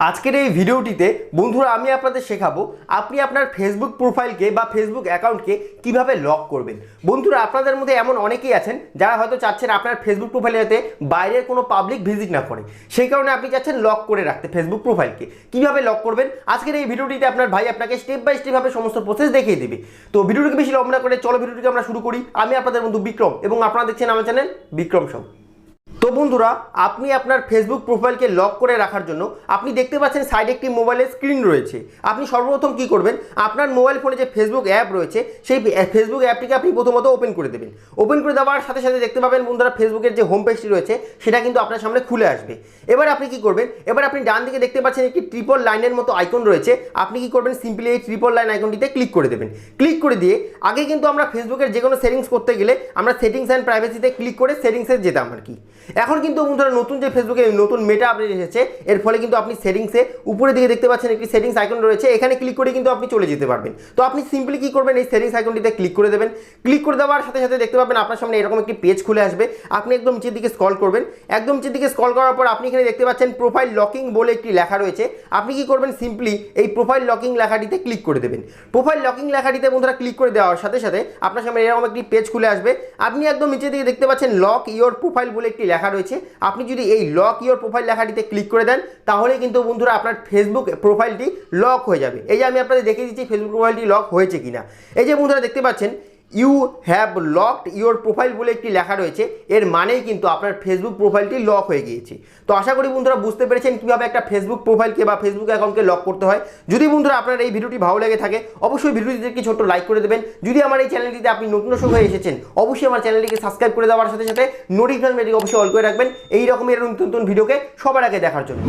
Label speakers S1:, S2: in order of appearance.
S1: আজকের এই ভিডিওটিতে বন্ধুরা আমি আপনাদের শেখাবো, আপনি আপনার ফেসবুক প্রোফাইলকে বা ফেসবুক অ্যাকাউন্টকে কীভাবে লক করবেন। বন্ধুরা, আপনাদের মধ্যে এমন অনেকেই আছেন যারা হয়তো চাচ্ছেন আপনার ফেসবুক প্রোফাইলে যাতে বাইরের কোনো পাবলিক ভিজিট না করে। সেই কারণে আপনি চাচ্ছেন লক করে রাখতে ফেসবুক প্রোফাইলকে কীভাবে লক করবেন? আজকের এই ভিডিওটিতে আপনার ভাই আপনাকে স্টেপ বাই স্টেপভাবে সমস্ত প্রসেস দেখিয়ে দেবে। তো ভিডিওটিকে বেশি লম্বা করে, চলো ভিডিওটিকে আমরা শুরু করি। আমি আপনাদের বন্ধু বিক্রম এবং আপনারা দেখছেন আমার চ্যানেল বিক্রম শো তো বন্ধুরা, আপনি আপনার ফেসবুক প্রোফাইলকে লক করে রাখার জন্য আপনি দেখতে পাচ্ছেন সাইডে একটি মোবাইলের স্ক্রিন রয়েছে। আপনি সর্বপ্রথম কি করবেন? আপনার মোবাইল ফোনে যে ফেসবুক অ্যাপ রয়েছে, সেই ফেসবুক অ্যাপটিকে আপনি প্রথমত ওপেন করে দেবেন। ওপেন করে দেওয়ার সাথে সাথে দেখতে পাবেন বন্ধুরা ফেসবুকের যে হোম পেজটি রয়েছে, সেটা কিন্তু আপনার সামনে খুলে আসবে। এবার আপনি কি করবেন? এবার আপনি ডান দিকে দেখতে পাচ্ছেন একটি ট্রিপল লাইনের মতো আইকন রয়েছে। আপনি কি করবেন? সিম্পলি এই ট্রিপল লাইন আইকনটিতে ক্লিক করে দেবেন। ক্লিক করে দিয়ে আগে কিন্তু আমরা ফেসবুকের যে কোনো সেটিংস করতে গেলে আমরা সেটিংস অ্যান্ড প্রাইভেসিতে ক্লিক করে সেটিংসে যেতাম আর কি। এখন কিন্তু বন্ধুরা নতুন যে ফেসবুকে নতুন মেটা আপডেট এসেছে, এর ফলে কিন্তু আপনি সেটিংসে উপরের দিকে দেখতে পাচ্ছেন একটি সেটিংস আইকন রয়েছে, এখানে ক্লিক করে কিন্তু আপনি চলে যেতে পারবেন। তো আপনি সিম্পলি কি করবেন, এই সেটিংস আইকনটিতে ক্লিক করে দেবেন। ক্লিক করে দেওয়ার সাথে সাথে দেখতে পাবেন আপনার সামনে এরকম একটি পেজ খুলে আসবে। আপনি একদম নিচের দিকে স্ক্রল করবেন। একদম নিচের দিকে স্ক্রল করার পর আপনি এখানে দেখতে পাচ্ছেন প্রোফাইল লকিং বলে একটি লেখা রয়েছে। আপনি কি করবেন সিম্পলি এই প্রোফাইল লকিং লেখাটিতে ক্লিক করে দেবেন। প্রোফাইল লকিং লেখাটিতে বন্ধুরা ক্লিক করে দেওয়ার সাথে সাথে আপনার সামনে এরকম একটি পেজ খুলে আসবে। আপনি একদম নিচের দিকে দেখতে পাচ্ছেন লক ইওর প্রোফাইল বলে একটি লেখা রয়েছে। আপনি যদি এই লক ইওর প্রোফাইল লেখাটিতে ক্লিক করে দেন তাহলে কিন্তু বন্ধুরা আপনার ফেসবুক প্রোফাইলটি লক হয়ে যাবে। এই যে আমি আপনাদের দেখিয়ে দিচ্ছি ফেসবুক প্রোফাইলটি লক হয়েছে কিনা। এই যে বন্ধুরা দেখতে পাচ্ছেন you have locked your profile বলে একটি লেখা রয়েছে। এর মানেই কিন্তু আপনার ফেসবুক প্রোফাইলটি লক হয়ে গিয়েছে। তো আশা করি বন্ধুরা বুঝতে পেরেছেন কীভাবে একটা ফেসবুক প্রোফাইলকে বা ফেসবুক অ্যাকাউন্টকে লক করতে হয়। যদি বন্ধুরা আপনার এই ভিডিওটি ভালো লেগে থাকে, অবশ্যই ভিডিওটিতে একটি ছোট্ট লাইক করে দেবেন। যদি আমার এই চ্যানেলটিতে আপনি নতুন দর্শক হয়ে এসেছেন, অবশ্যই আমার চ্যানেলটিকে সাবস্ক্রাইব করে দেওয়ার সাথে সাথে নোটিফিকেশন মেটিকে অবশ্যই অল করে রাখবেন। এই রকমের নতুন নতুন ভিডিওকে সবার আগে দেখার জন্য।